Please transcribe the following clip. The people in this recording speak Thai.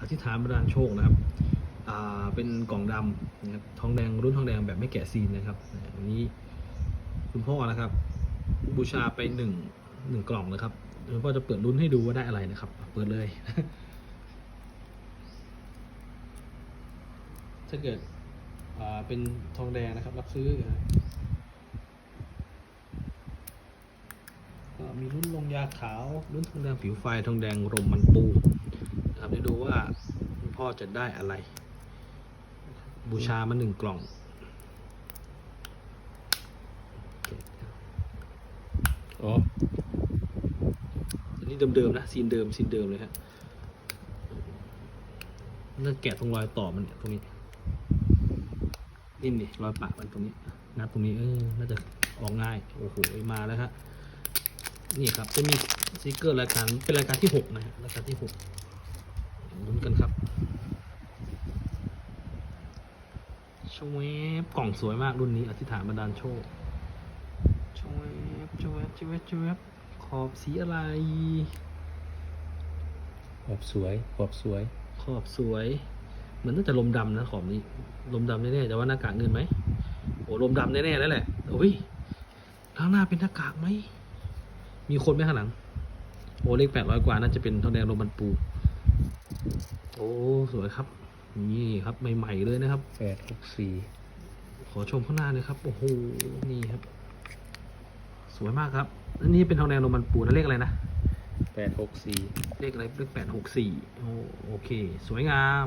อธิษฐานบรรดาลโชคนะครับเป็นกล่องดำนะครับทองแดงรุ่นทองแดงแบบไม่แกะซีนนะครับอันนี้คุณพ่อนะครับ บูชาไปหนึ่งหนึ่งกล่องนะครับคุณพ่อจะเปิดรุ่นให้ดูว่าได้อะไรนะครับ เปิดเลย ถ้าเกิดเป็นทองแดงนะครับ รับซื้อก็มีรุ่นลงยาขาว รุ่นทองแดงผิวไฟทองแดงรมมันปู อจะได้อะไร บูชามาหนึ่งกล่องอ๋ออันนี้เดิมๆนะซีนเดิมซีนเดิมเลยฮะนั่นแกะตรงรอยต่อมันเนี่ยตรงนี้นี่นี่รอยปะมันตรงนี้นับตรงนี้เออน่าจะออกง่ายโอ้โหมาแล้วฮะนี่ครับจะมีสติกเกอร์รายการเป็นรายการที่หกนะฮะรายการที่หกลุ้นกันครับ ชวบกล่องสวยมากรุ่นนี้ อธิษฐานบันดาลโชคชวบชวบชวบชวบขอบสีอะไร ขอบสวย ขอบสวย ขอบสวย เหมือนน่าจะลมดำนะขอบนี้ ลมดำแน่ๆแต่ว่าหน้ากากเงินไหมโอ้ลมดำแน่ๆแล้วแหละโอ้ยข้างหน้าเป็นหน้ากากไหม มีคนไหมข้างหลัง โอ้เลขแปดร้อยกว่าน่าจะเป็นทองแดงโรมันปู โอ้ สวยครับ นี่ครับใหม่ๆเลยนะครับแปดหกสี่ขอชมข้างหน้าเลยครับโอ้โหนี่ครับ สวยมากครับอันนี้เป็นทองแดงโรมันปูนะเลขอะไรนะแปดหกสี่เลขอะไรเลขแปดหกสี่โอโอเค สวยงาม